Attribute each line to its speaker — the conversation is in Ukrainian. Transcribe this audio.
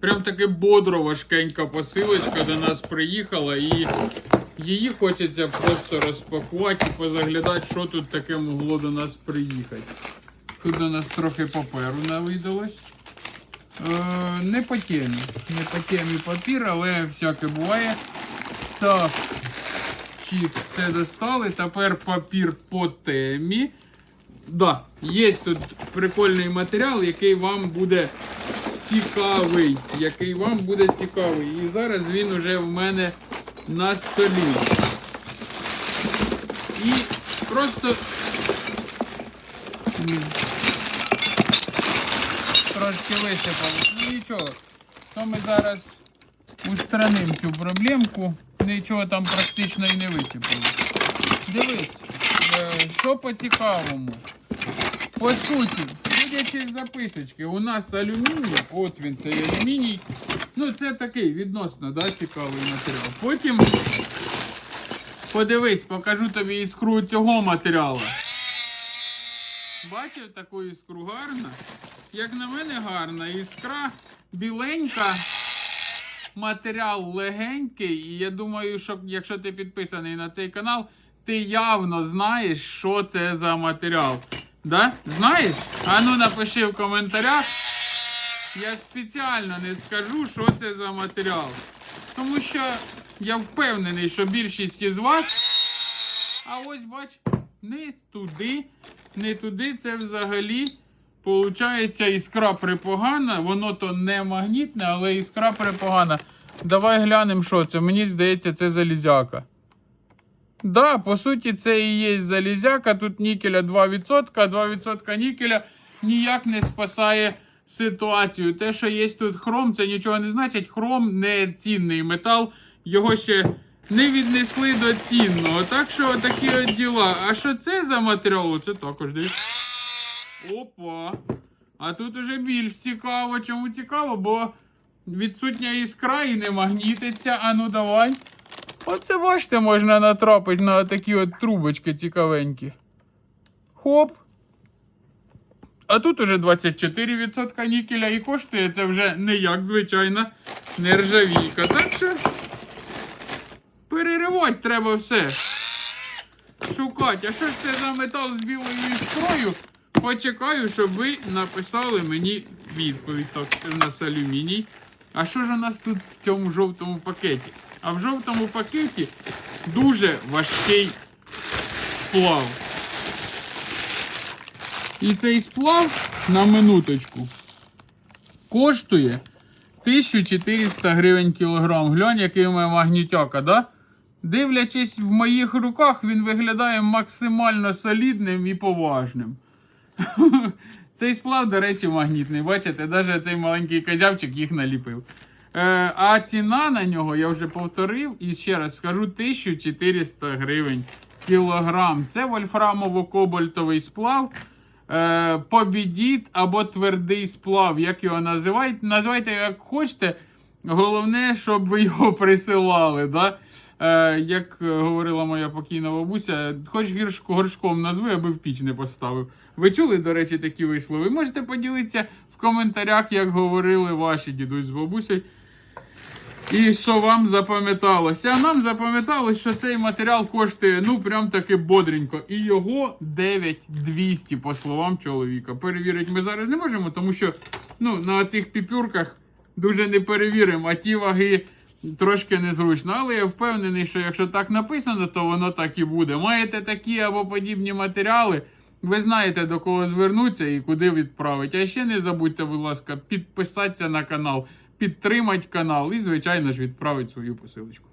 Speaker 1: Прям таки бодро важкенька посилочка до нас приїхала і її хочеться просто розпакувати і позаглядати, що тут таке могло до нас приїхати. Тут до нас трохи паперу навидалось. Е, не по темі. Не по темі папір, але всяке буває. Так. Чіп, це достали. Тепер папір по темі. Да, є тут прикольний матеріал, який вам буде цікавий. Який вам буде цікавий. І зараз він уже в мене на столі. І просто. Трошки висипалось. Ну нічого. То ми зараз устранимо цю проблемку. Нічого там практично і не висипалось. Дивись, е, що по цікавому. По суті, з записочки, у нас алюміній, от він цей алюміній. Ну, це такий відносно да, цікавий матеріал. Потім подивись, покажу тобі іскру цього матеріалу. Бачив таку іскру гарна? Як на мене гарна, іскра біленька, матеріал легенький, і я думаю, що якщо ти підписаний на цей канал, ти явно знаєш, що це за матеріал. Да? Знаєш? А ну напиши в коментарях. Я спеціально не скажу, що це за матеріал. Тому що я впевнений, що більшість із вас. А ось бач, не туди, не туди це взагалі. Получається, іскра припогана, воно то не магнітне, але іскра припогана. Давай глянемо, що це. Мені здається, це залізяка. Да, по суті, це і є залізяка. Тут нікеля 2%, 2% нікеля ніяк не спасає ситуацію. Те, що є тут хром, це нічого не значить. Хром не цінний метал, його ще не віднесли до цінного. Так що такі от діла. А що це за матеріал? Це також дивіться. Опа. А тут уже більш цікаво. Чому цікаво? Бо відсутня іскра і не магнітиться. А ну давай. Оце бачите, можна натрапити на такі от трубочки цікавенькі. Хоп. А тут уже 24% нікеля і коштує це вже не як звичайна нержавійка. Так що переривати треба все. Шукати. А що ж це за метал з білою іскрою? Почекаю, щоб ви написали мені відповідь. Так, це в нас алюміній. А що ж у нас тут в цьому жовтому пакеті? А в жовтому пакеті дуже важкий сплав. І цей сплав на минуточку коштує 1400 гривень кілограм. Глянь, який у мене магнітяка, да? Дивлячись в моїх руках, він виглядає максимально солідним і поважним. Цей сплав, до речі, магнітний. Бачите, навіть цей маленький козявчик їх наліпив. Е, а ціна на нього, я вже повторив і ще раз скажу: 1400 гривень кілограм. Це вольфрамово-кобальтовий сплав. Е, побідіт або твердий сплав. Як його називають? Називайте як хочете. Головне, щоб ви його присилали. Да? Е, як говорила моя покійна бабуся, хоч гіршко горшком назви, аби в піч не поставив. Ви чули, до речі, такі вислови? Можете поділитися в коментарях, як говорили ваші дідусь з бабусею. І що вам запам'яталося? А нам запам'яталось, що цей матеріал коштує ну прям таки бодренько. І його 9200, по словам чоловіка. Перевірити ми зараз не можемо, тому що ну, на цих піпюрках дуже не перевіримо, а ті ваги трошки незручно. Але я впевнений, що якщо так написано, то воно так і буде. Маєте такі або подібні матеріали. Ви знаєте до кого звернутися і куди відправити. А ще не забудьте, будь ласка, підписатися на канал, підтримати канал і, звичайно ж, відправити свою посилочку.